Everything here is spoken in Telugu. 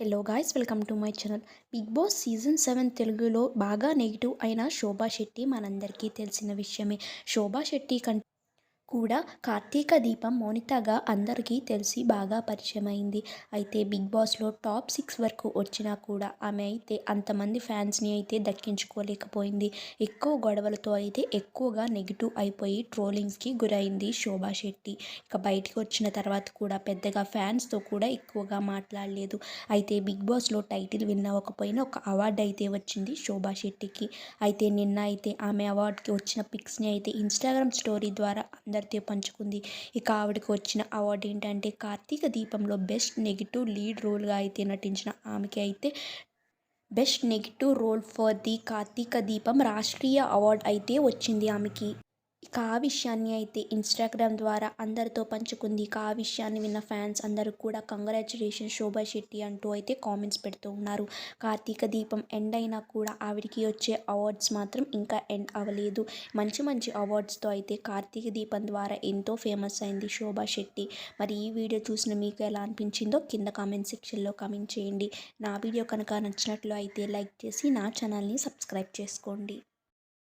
Hello guys welcome to my channel Bigg Boss season seven తెలుగులో బాగా నెగిటివ్ అయిన శోభా శెట్టి మనందరికీ తెలిసిన విషయమే. శోభా శెట్టి కంటే కూడా కార్తీక దీపం మౌనితగా అందరికీ తెలిసి బాగా పరిచయం అయింది అయితే బిగ్ బాస్లో టాప్ సిక్స్ వరకు వచ్చినా కూడా ఆమె అయితే అంతమంది ఫ్యాన్స్ని అయితే దక్కించుకోలేకపోయింది. ఎక్కువ గొడవలతో అయితే ఎక్కువగా నెగిటివ్ అయిపోయి ట్రోలింగ్స్కి గురైంది శోభా శెట్టి. ఇక బయటికి వచ్చిన తర్వాత కూడా పెద్దగా ఫ్యాన్స్తో కూడా ఎక్కువగా మాట్లాడలేదు. అయితే బిగ్ బాస్లో టైటిల్ విన్ అవ్వకపోయినా ఒక అవార్డు అయితే వచ్చింది శోభా శెట్టికి. అయితే నిన్న అయితే ఆమె అవార్డుకి వచ్చిన పిక్స్ని అయితే ఇన్స్టాగ్రామ్ స్టోరీ ద్వారా అందరితో పంచుకుంది. ఇక ఆవిడకి వచ్చిన అవార్డు ఏంటంటే కార్తీక దీపంలో బెస్ట్ నెగిటివ్ లీడ్ రోల్గా అయితే నటించిన ఆమెకి అయితే best negative role for the Karthika Deepam Rashtriya award అయితే వచ్చింది ఆమెకి. ఇక ఆ విషయాన్ని అయితే ఇన్స్టాగ్రామ్ ద్వారా అందరితో పంచుకుంది. ఇక ఆ విషయాన్ని విన్న ఫ్యాన్స్ అందరూ కూడా కంగ్రాచులేషన్ శోభా శెట్టి అంటూ అయితే కామెంట్స్ పెడుతూ ఉన్నారు. కార్తీక దీపం ఎండ్ అయినా కూడా ఆవిడికి వచ్చే అవార్డ్స్ మాత్రం ఇంకా ఎండ్ అవ్వలేదు. మంచి మంచి అవార్డ్స్తో అయితే కార్తీక దీపం ద్వారా ఎంతో ఫేమస్ అయింది శోభా శెట్టి. మరి ఈ వీడియో చూసిన మీకు ఎలా అనిపించిందో కింద కామెంట్ సెక్షన్లో కామెంట్ చేయండి. నా వీడియో కనుక నచ్చినట్లు అయితే లైక్ చేసి నా ఛానల్ని సబ్స్క్రైబ్ చేసుకోండి.